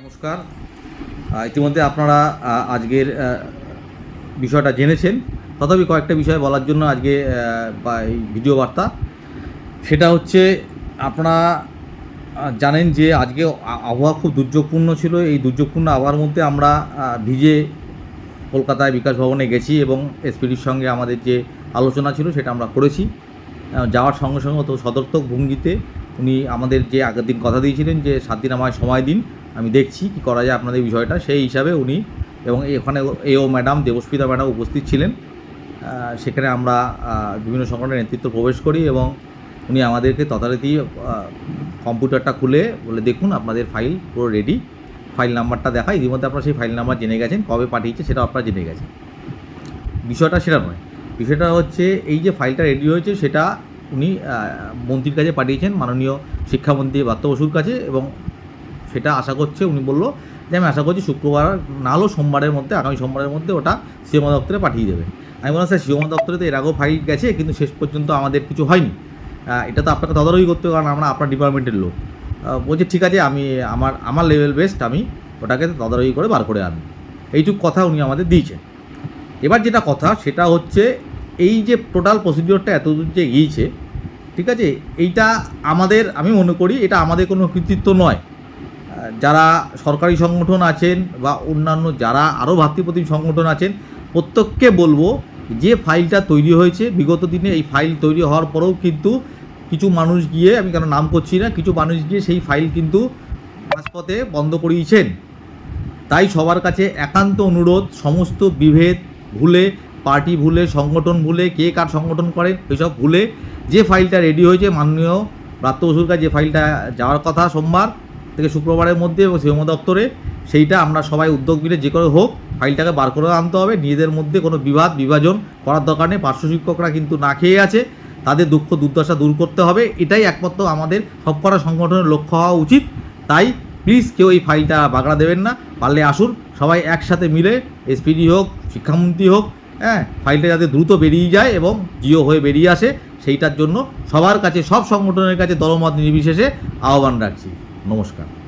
নমস্কার। ইতিমধ্যে আপনারা আজকের বিষয়টা জেনেছেন। তথাপি কয়েকটা বিষয় বলার জন্য আজকে ভিডিও বার্তা। সেটা হচ্ছে, আপনারা জানেন যে আজকে আবহাওয়া খুব দুর্যোগপূর্ণ ছিল। এই দুর্যোগপূর্ণ আবহাওয়ার মধ্যে আমরা ভিজে কলকাতায় বিকাশ ভবনে গেছি এবং এসপিডির সঙ্গে আমাদের যে আলোচনা ছিল সেটা আমরা করেছি। যাওয়ার সঙ্গে সঙ্গে তো সদর্থক ভঙ্গিতে উনি আমাদের যে আগের দিন কথা দিয়েছিলেন যে সাত দিন আমায় সময় দিন। আমি দেখছি কি করা যায় আপনাদের বিষয়টা। সেই হিসাবে উনি এবং এখানে এও ম্যাডাম দেবস্মিতা ম্যাডাম উপস্থিত ছিলেন। সেখানে আমরা বিভিন্ন সংগঠনের নেতৃত্ব প্রবেশ করি এবং উনি আমাদেরকে তথারীতি কম্পিউটারটা খুলে বলে, দেখুন, আপনাদের ফাইল পুরো রেডি ফাইল নাম্বারটা দেখা ইতিমধ্যে আপনারা সেই ফাইল নাম্বার জেনে গেছেন, কবে পাঠিয়েছে সেটা আপনারা জেনে গেছেন। বিষয়টা সেটা নয়। বিষয়টা হচ্ছে এই যে ফাইলটা রেডি হয়েছে, সেটা উনি মন্ত্রীর কাছে পাঠিয়েছেন মাননীয় শিক্ষামন্ত্রী বাত্য বসুর কাছে এবং সেটা আশা করছে, উনি বলল যে আমি আশা করছি শুক্রবার, না হলেও সোমবারের মধ্যে, আগামী সোমবারের মধ্যে ওটা সিএমও দপ্তরে পাঠিয়ে দেবে। আমি বললাম, স্যার, সিএমও দপ্তরে তো এর আগেও ফাইল গেছে, কিন্তু শেষ পর্যন্ত আমাদের কিছু হয়নি। এটা তো আপনাকে তদারকি করতে হবে, কারণ আমরা আপনার ডিপার্টমেন্টের লোক। বলছে, ঠিক আছে, আমি আমার আমার লেভেল বেস্ট আমি ওটাকে তদারকি করে বার করে আনব। এইটুকু কথা উনি আমাদের দিয়েছেন। এবার যেটা কথা, সেটা হচ্ছে, এই যে টোটাল প্রসিডিওরটা এতদূর যে গিয়েছে ঠিক আছে, এইটা আমাদের, আমি মনে করি, এটা আমাদের কোনো কৃতিত্ব নয়। যারা সরকারি সংগঠন আছেন বা অন্যান্য যারা আরও ভাতৃপ্রতিম সংগঠন আছেন, প্রত্যেককে বলব যে ফাইলটা তৈরি হয়েছে, বিগত দিনে এই ফাইল তৈরি হওয়ার পরেও কিন্তু কিছু মানুষ গিয়ে, আমি কেন নাম করছি না, কিছু মানুষ গিয়ে সেই ফাইল কিন্তু মাঝপথে বন্ধ করিয়েছেন। তাই সবার কাছে একান্ত অনুরোধ, সমস্ত বিভেদ ভুলে, পার্টি ভুলে, সংগঠন ভুলে, কে কার সংগঠন করেন, এসব ভুলে যে ফাইলটা রেডি হয়েছে, মাননীয় প্রাপ্ত বসুর কাছে যে ফাইলটা যাওয়ার কথা, সোমবার থেকে শুক্রবারের মধ্যে এবং সিএমও দপ্তরে, সেইটা আমরা সবাই উদ্যোগ মিলে যে করে হোক, ফাইলটাকে বার করে আনতে হবে। নিজেদের মধ্যে কোনো বিবাদ, বিভাজন করার দরকার নেই। পার্শ্ব শিক্ষকরা কিন্তু না খেয়ে আছে। তাদের দুঃখ, দুর্দশা দূর করতে হবে। এটাই একমাত্র আমাদের সবকটা সংগঠনের লক্ষ্য হওয়া উচিত। তাই প্লিজ কেউ এই ফাইলটা বাগড়া দেবেন না। পারলে আসুন, সবাই একসাথে মিলে এসপিডি হোক, শিক্ষামন্ত্রী হোক হ্যাঁ ফাইলটা যাতে দ্রুত বেরিয়ে যায় এবং জিও হয়ে বেরিয়ে আসে, সেইটার জন্য সবার কাছে, সব সংগঠনের কাছে দলমত নির্বিশেষে আহ্বান রাখছি। নমস্কার।